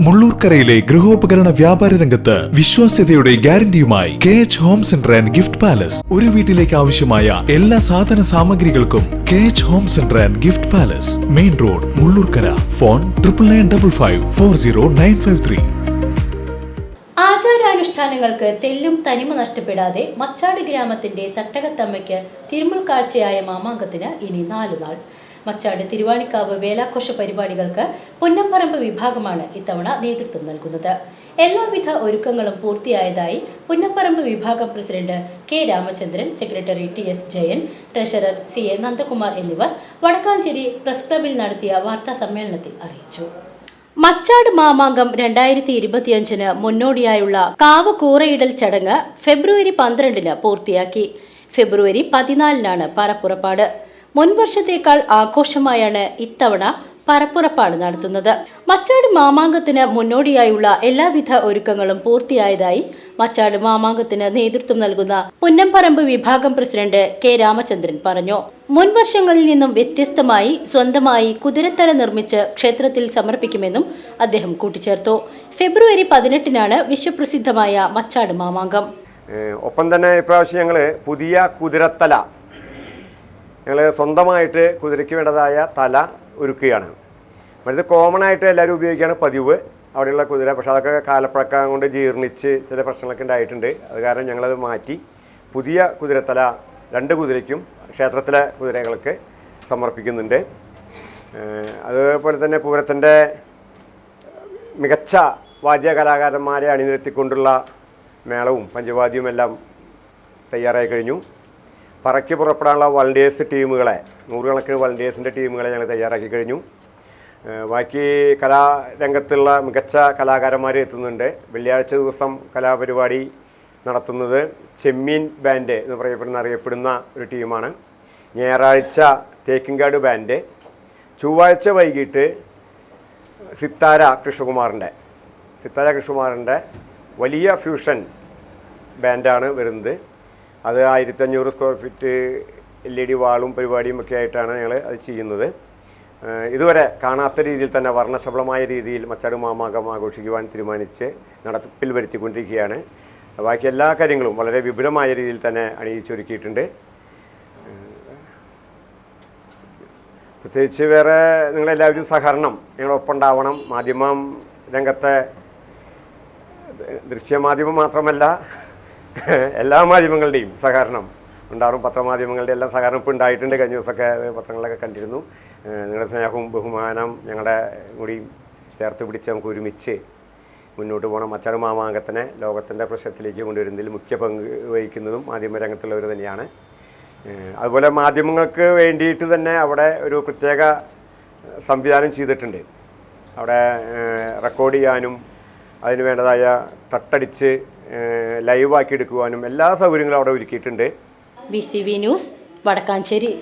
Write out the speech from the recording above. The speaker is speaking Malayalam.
മുള്ളൂർക്കരയിലെ ഗൃഹോപകരണ വ്യാപാര രംഗത്ത് വിശ്വാസ്യതയുടെ ഗ്യാരണ്ടിയുമായി K H home centre and gift palace ഒരു വീട്ടിലേക്ക് ആവശ്യമായ എല്ലാ സാധന സാമഗ്രികൾക്കും K H home centre and gift palace main road Mullurkara. Phone triple nine double five four zero nine five three ആചാരാനുഷ്ഠാനങ്ങൾക്ക് തെല്ലും തനിമ നഷ്ടപ്പെടാതെ മച്ചാട് ഗ്രാമത്തിന്റെ തട്ടകത്തമ്മയ്ക്ക് തിരുമുൽ കാഴ്ചയായ മാമാങ്കത്തിന് ഇനി നാല് നാൾ. മച്ചാട് തിരുവാണിക്കാവ് വേലാഘോഷ പരിപാടികൾക്ക് പുന്നപ്പറമ്പ് വിഭാഗമാണ് ഇത്തവണ നേതൃത്വം നൽകുന്നത്. എല്ലാവിധ ഒരുക്കങ്ങളും പൂർത്തിയായതായി പുന്നപ്പറമ്പ് വിഭാഗം president K Ramachandran secretary T S Jayan treasurer C A Nandakumar എന്നിവർ വടക്കാഞ്ചേരി പ്രസ് ക്ലബിൽ നടത്തിയ വാർത്താ സമ്മേളനത്തിൽ അറിയിച്ചു. മച്ചാട് മാമാങ്കം രണ്ടായിരത്തി ഇരുപത്തിയഞ്ചിന് മുന്നോടിയായുള്ള കാവ് കൂറയിടൽ ചടങ്ങ് ഫെബ്രുവരി പന്ത്രണ്ടിന് പൂർത്തിയാക്കി. ഫെബ്രുവരി പതിനാലിനാണ് പറപ്പുറപ്പാട് മുൻവർഷത്തേക്കാൾ ആഘോഷമായാണ് ഇത്തവണ പരപ്പുറപ്പാട് നടത്തുന്നത്. മച്ചാട് മാമാങ്കത്തിന് മുന്നോടിയായുള്ള എല്ലാവിധ ഒരുക്കങ്ങളും പൂർത്തിയായതായി മച്ചാട് മാമാങ്കത്തിന് നേതൃത്വം നൽകുന്ന പുന്നംപറമ്പ് വിഭാഗം പ്രസിഡന്റ് കെ രാമചന്ദ്രൻ പറഞ്ഞു. മുൻവർഷങ്ങളിൽ നിന്നും വ്യത്യസ്തമായി സ്വന്തമായി കുതിരത്തല നിർമ്മിച്ച് ക്ഷേത്രത്തിൽ സമർപ്പിക്കുമെന്നും അദ്ദേഹം കൂട്ടിച്ചേർത്തു. ഫെബ്രുവരി പതിനെട്ടിനാണ് വിശ്വപ്രസിദ്ധമായ മച്ചാട് മാമാങ്കം. ഒപ്പം തന്നെ ഇപ്രാവശ്യം ഞങ്ങൾ പുതിയ കുതിരത്തല ഞങ്ങൾ സ്വന്തമായിട്ട് കുതിരയ്ക്ക് വേണ്ടതായ തല ഒരുക്കുകയാണ്. മറ്റത് കോമൺ ആയിട്ട് എല്ലാവരും ഉപയോഗിക്കുകയാണ് പതിവ്. അവിടെയുള്ള കുതിര പക്ഷേ അതൊക്കെ കാലപ്പഴക്കം കൊണ്ട് ജീർണിച്ച് ചില പ്രശ്നങ്ങളൊക്കെ ഉണ്ടായിട്ടുണ്ട്. അത് കാരണം ഞങ്ങളത് മാറ്റി. പുതിയ കുതിരത്തല രണ്ട് കുതിരയ്ക്കും ക്ഷേത്രത്തിലെ കുതിരകൾക്ക് സമർപ്പിക്കുന്നുണ്ട്. അതുപോലെ തന്നെ പൂരത്തിന്റെ മികച്ച വാദ്യ കലാകാരന്മാരെ അണിനിരത്തിക്കൊണ്ടുള്ള മേളവും പഞ്ചവാദ്യവും എല്ലാം തയ്യാറായി കഴിഞ്ഞു. പറയ്ക്ക് പുറപ്പെടാനുള്ള വളണ്ടിയേഴ്സ് ടീമുകളെ നൂറുകണക്കിന് വളണ്ടിയേഴ്സിന്റെ ടീമുകളെ ഞങ്ങൾ തയ്യാറാക്കി കഴിഞ്ഞു. ബാക്കി കലാരംഗത്തുള്ള മികച്ച കലാകാരന്മാർ എത്തുന്നുണ്ട്. വെള്ളിയാഴ്ച ദിവസം കലാപരിപാടി നടത്തുന്നത് ചെമ്മീൻ ബാൻഡ് എന്ന് പറയപ്പെടുന്ന അറിയപ്പെടുന്ന ഒരു ടീമാണ്. ഞായറാഴ്ച തേക്കിൻകാട് ബാൻഡ്. ചൊവ്വാഴ്ച വൈകിട്ട് സിത്താര കൃഷ്ണകുമാറിന്റെ സിത്താര കൃഷ്ണകുമാറിന്റെ വലിയ ഫ്യൂഷൻ ബാൻഡാണ് വരുന്നത്. അത് ആയിരത്തഞ്ഞൂറ് square feet L E D വാളും പരിപാടിയും ഒക്കെ ആയിട്ടാണ് ഞങ്ങൾ അത് ചെയ്യുന്നത്. ഇതുവരെ കാണാത്ത രീതിയിൽ തന്നെ വർണശബളമായ രീതിയിൽ മച്ചാട് മാമാകം ആഘോഷിക്കുവാൻ തീരുമാനിച്ച് നടപ്പിൽ വരുത്തിക്കൊണ്ടിരിക്കുകയാണ്. ബാക്കി എല്ലാ കാര്യങ്ങളും വളരെ വിപുലമായ രീതിയിൽ തന്നെ അണിയിച്ചൊരുക്കിയിട്ടുണ്ട്. പ്രത്യേകിച്ച് വേറെ നിങ്ങളെല്ലാവരും സഹകരണം നിങ്ങളൊപ്പം ഉണ്ടാവണം മാധ്യമം രംഗത്തെ ദൃശ്യമാധ്യമം മാത്രമല്ല എല്ലാ മാധ്യമങ്ങളുടെയും സഹകരണം ഉണ്ടാറും പത്രമാധ്യമങ്ങളുടെ എല്ലാം സഹകരണം ഇപ്പോൾ ഉണ്ടായിട്ടുണ്ട്. കഴിഞ്ഞ ദിവസമൊക്കെ പത്രങ്ങളൊക്കെ കണ്ടിരുന്നു. നിങ്ങളുടെ സ്നേഹവും ബഹുമാനം ഞങ്ങളുടെ കൂടി ചേർത്ത് പിടിച്ച് നമുക്ക് ഒരുമിച്ച് മുന്നോട്ട് പോകണം. മച്ചാട് മാമാങ്കത്തിനെ ലോകത്തിന്റെ പ്രശ്നത്തിലേക്ക് കൊണ്ടുവരുന്നതിൽ മുഖ്യ പങ്ക് വഹിക്കുന്നതും മാധ്യമ രംഗത്തുള്ളവർ തന്നെയാണ്. അതുപോലെ മാധ്യമങ്ങൾക്ക് വേണ്ടിയിട്ട് തന്നെ അവിടെ ഒരു പ്രത്യേക സംവിധാനം ചെയ്തിട്ടുണ്ട്. അവിടെ റെക്കോർഡ് ചെയ്യാനും അതിന് വേണ്ടതായ തട്ടടിച്ച് ലൈവാക്കി എടുക്കുവാനും എല്ലാ സൗകര്യങ്ങളും അവിടെ ഒരുക്കിയിട്ടുണ്ട്. B C V news Vadakkanchery.